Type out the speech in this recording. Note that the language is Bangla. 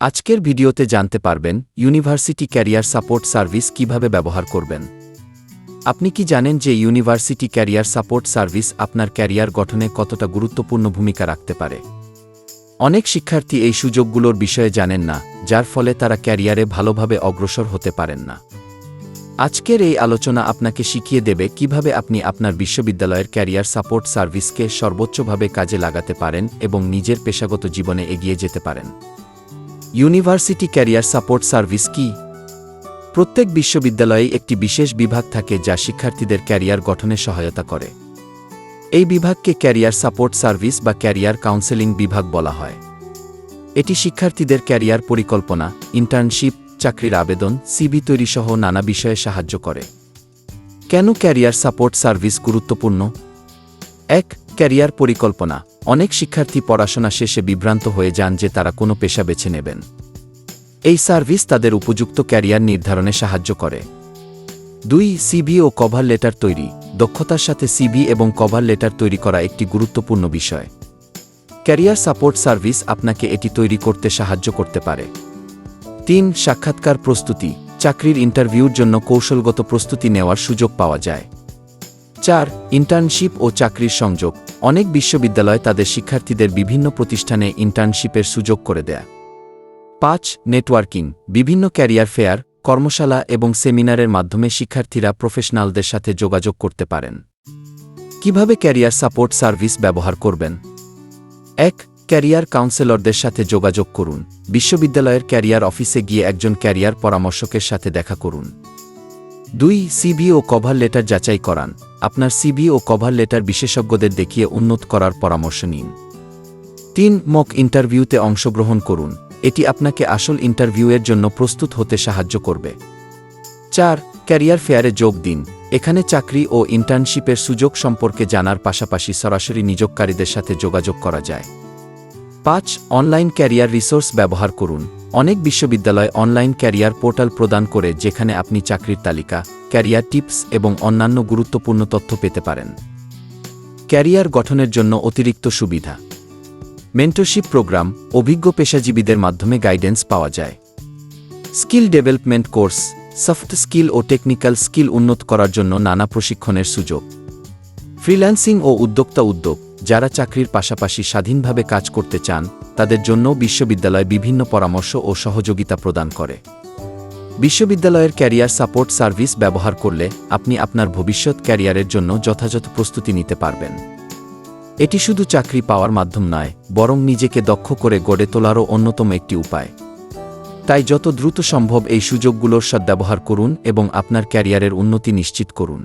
আজকের ভিডিওতে জানতে পারবেন ইউনিভার্সিটি ক্যারিয়ার সাপোর্ট সার্ভিস কীভাবে ব্যবহার করবেন। আপনি কি জানেন যে ইউনিভার্সিটি ক্যারিয়ার সাপোর্ট সার্ভিস আপনার ক্যারিয়ার গঠনে কতটা গুরুত্বপূর্ণ ভূমিকা রাখতে পারে? অনেক শিক্ষার্থী এই সুযোগগুলোর বিষয়ে জানেন না, যার ফলে তারা ক্যারিয়ারে ভালোভাবে অগ্রসর হতে পারেন না। আজকের এই আলোচনা আপনাকে শিখিয়ে দেবে কীভাবে আপনি আপনার বিশ্ববিদ্যালয়ের ক্যারিয়ার সাপোর্ট সার্ভিসকে সর্বোচ্চভাবে কাজে লাগাতে পারেন এবং নিজের পেশাগত জীবনে এগিয়ে যেতে পারেন। ইউনিভার্সিটি ক্যারিয়ার সাপোর্ট সার্ভিস কি? প্রত্যেক বিশ্ববিদ্যালয়ে একটি বিশেষ বিভাগ থাকে যা শিক্ষার্থীদের ক্যারিয়ার গঠনে সহায়তা করে। এই বিভাগকে ক্যারিয়ার সাপোর্ট সার্ভিস বা ক্যারিয়ার কাউন্সেলিং বিভাগ বলা হয়। এটি শিক্ষার্থীদের ক্যারিয়ার পরিকল্পনা, ইন্টার্নশিপ, চাকরির আবেদন সিবি তৈরি সহ নানা বিষয়ে সাহায্য করে। কেন ক্যারিয়ার সাপোর্ট সার্ভিস গুরুত্বপূর্ণ? এক, ক্যারিয়ার পরিকল্পনা। অনেক শিক্ষার্থী পড়াশোনা শেষে বিভ্রান্ত হয়ে যান যে তারা কোনো পেশা বেছে নেবেন। এই সার্ভিস তাদের উপযুক্ত ক্যারিয়ার নির্ধারণে সাহায্য করে। দুই, সিবি ও কভার লেটার তৈরি। দক্ষতার সাথে সিবি এবং কভার লেটার তৈরি করা একটি গুরুত্বপূর্ণ বিষয়। ক্যারিয়ার সাপোর্ট সার্ভিস আপনাকে এটি তৈরি করতে সাহায্য করতে পারে। তিন, সাক্ষাৎকার প্রস্তুতি। চাকরির ইন্টারভিউর জন্য কৌশলগত প্রস্তুতি নেওয়ার সুযোগ পাওয়া যায়। চার ইন্টার্নশিপ ও চাকরির সংযোগ। অনেক বিশ্ববিদ্যালয় তাদের শিক্ষার্থীদের বিভিন্ন প্রতিষ্ঠানে ইন্টার্নশিপের সুযোগ করে দেয়। পাঁচ নেটওয়ার্কিং বিভিন্ন ক্যারিয়ার ফেয়ার কর্মশালা এবং সেমিনারের মাধ্যমে শিক্ষার্থীরা প্রফেশনালদের সাথে যোগাযোগ করতে পারেন। কীভাবে ক্যারিয়ার সাপোর্ট সার্ভিস ব্যবহার করবেন? এক ক্যারিয়ার কাউন্সেলরদের সাথে যোগাযোগ করুন। বিশ্ববিদ্যালয়ের ক্যারিয়ার অফিসে গিয়ে একজন ক্যারিয়ার পরামর্শকের সাথে দেখা করুন। দুই সিবি ও কভার লেটার যাচাই করান। আপনার সিবি ও কভার লেটার বিশেষজ্ঞদের দেখিয়ে উন্নত করার পরামর্শ নিন। তিন মক ইন্টারভিউতে অংশগ্রহণ করুন। এটি আপনাকে আসল ইন্টারভিউয়ের জন্য প্রস্তুত হতে সাহায্য করবে। চার ক্যারিয়ার ফেয়ারে যোগ দিন। এখানে চাকরি ও ইন্টার্নশিপের সুযোগ সম্পর্কে জানার পাশাপাশি সরাসরি নিযোগকারীদের সাথে যোগাযোগ করা যায়। পাঁচ অনলাইন ক্যারিয়ার রিসোর্স ব্যবহার করুন। অনেক বিশ্ববিদ্যালয় অনলাইন ক্যারিয়ার পোর্টাল প্রদান করে যেখানে আপনি চাকরির তালিকা, ক্যারিয়ার টিপস এবং অন্যান্য গুরুত্বপূর্ণ তথ্য পেতে পারেন। ক্যারিয়ার গঠনের জন্য অতিরিক্ত সুবিধা। মেন্টরশিপ প্রোগ্রাম, অভিজ্ঞ পেশাজীবীদের মাধ্যমে গাইডেন্স পাওয়া যায়। Skill development course, soft skill ও টেকনিক্যাল স্কিল উন্নত করার জন্য নানা প্রশিক্ষণের সুযোগ। ফ্রিল্যান্সিং ও উদ্যোক্তা উদ্যোগ। যারা চাকরির পাশাপাশি স্বাধীনভাবে কাজ করতে চান, তাদের জন্য বিশ্ববিদ্যালয় বিভিন্ন পরামর্শ ও সহযোগিতা প্রদান করে। বিশ্ববিদ্যালয়ের ক্যারিয়ার সাপোর্ট সার্ভিস ব্যবহার করলে আপনি আপনার ভবিষ্যৎ ক্যারিয়ারের জন্য যথাযথ প্রস্তুতি নিতে পারবেন। এটি শুধু চাকরি পাওয়ার মাধ্যম নয়, বরং নিজেকে দক্ষ করে গড়ে তোলারও অন্যতম একটি উপায়। তাই যত দ্রুত সম্ভব এই সুযোগগুলোর সদ্ব্যবহার করুন এবং আপনার ক্যারিয়ারের উন্নতি নিশ্চিত করুন।